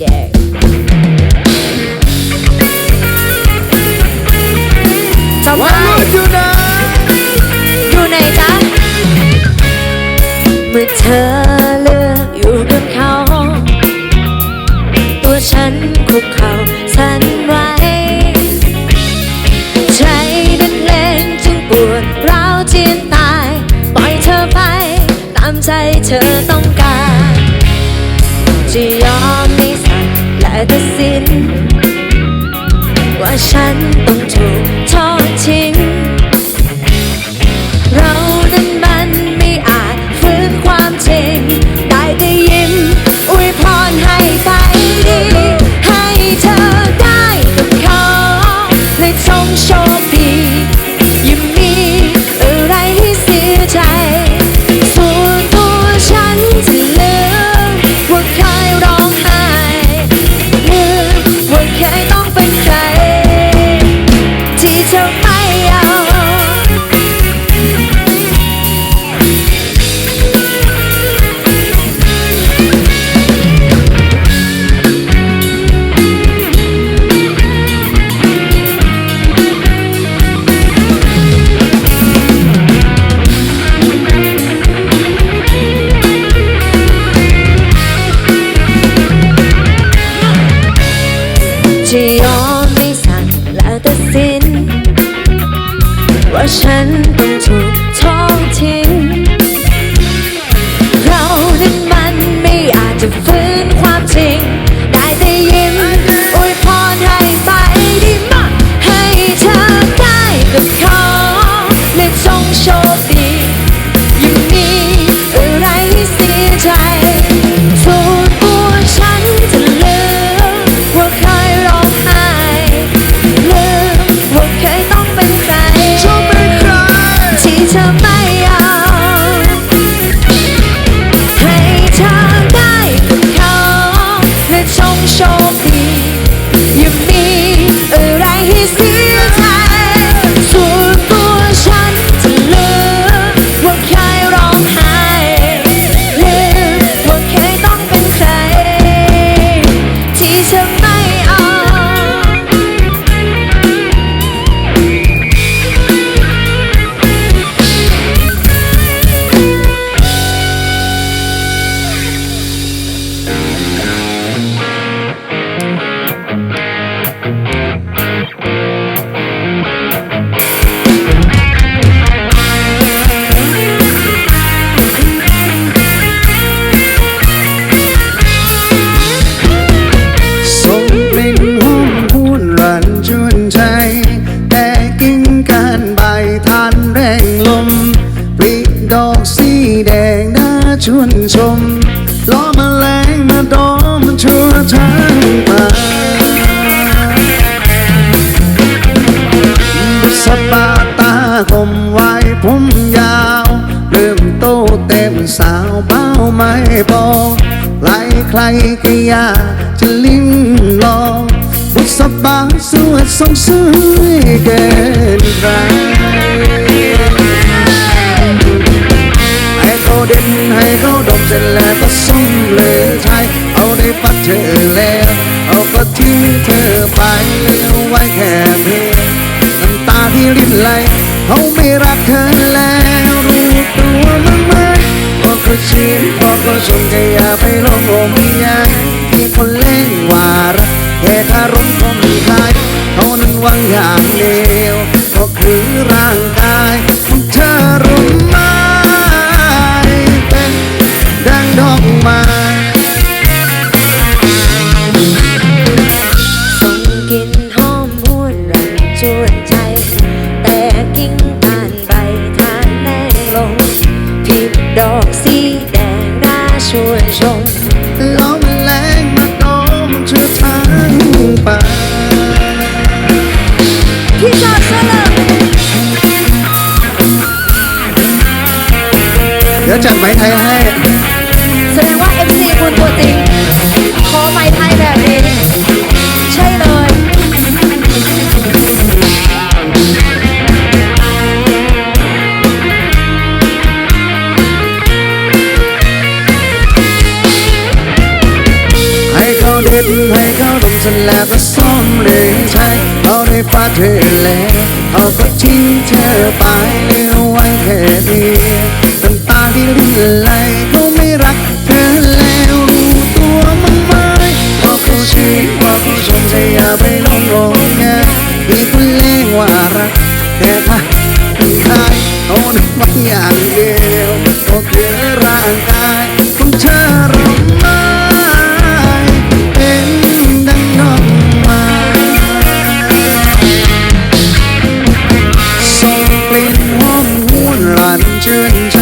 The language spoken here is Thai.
แย่ทำไมวันรุ่นอยู่ไหนอยู่ไหนจ๊ะเมื่อเธอเลือกอยู่กับเขา ตัวฉันคุกเข่าสั่นไหวใจนักเลงจึงปวดร้าวเจียนตาย ปล่อยเธอไป ตามใจเธอต้อง ว่าฉันต้องถูกทอดทิ้ง อไว่ ชวนใจแต่กิ่งการใบทานแรงลมปลีกดอกสีแดงน่าชวนชมล้อมแมลงมาดอมชั่วทั้งป่า สาวเบ้าไม่บอกใครใครก็อยากจะลิ้มลองบุษบาสวดทรงสวยเกินใครให้เขาเด่นให้เขาดมเสร็จแล้วก็ส่งเลยไทยเอาได้ปัดเธอแล้วเอาก็ทิ้งเธอไปไว้แค่เพียงน้ำตาที่รินไหลเขาไม่รักเธอแล้ว พูดชินพอก็ชมก็อย่าไปลงอมยังที่คนเล่นว่ารักแค่คารมคงไม่ครเขานั้นหวังอย่างเดียวก็คือร่างกาย จัดไหมไทยให้ แสดงว่า MC คุณตัวจริง ขอไม้ไทยแบบนี้ ใช่เลย ให้เขาเดลิตให้เขาดมเสร็จแล้วก็ซ่อมเลยใช้เอาได้ฟาดเธอแล้วเอาก็ทิ้งเธอไปเหลือไว้แค่นี้ ที่เรนไลเไม่รักเธอแล้วรู้ตัวมั้งไหมว่าผู้ชี้ว่าผู้ชมจอย่าไปลงงงแงมีคล่งว่ารักแต่ถ้าคนขายเอาหนึ่งอย่างเดียวโอเคร่างกายของเธอรือไม่เป็นดังน้องมาส่งกลิ่นหอมหวนหลานชื่นใจ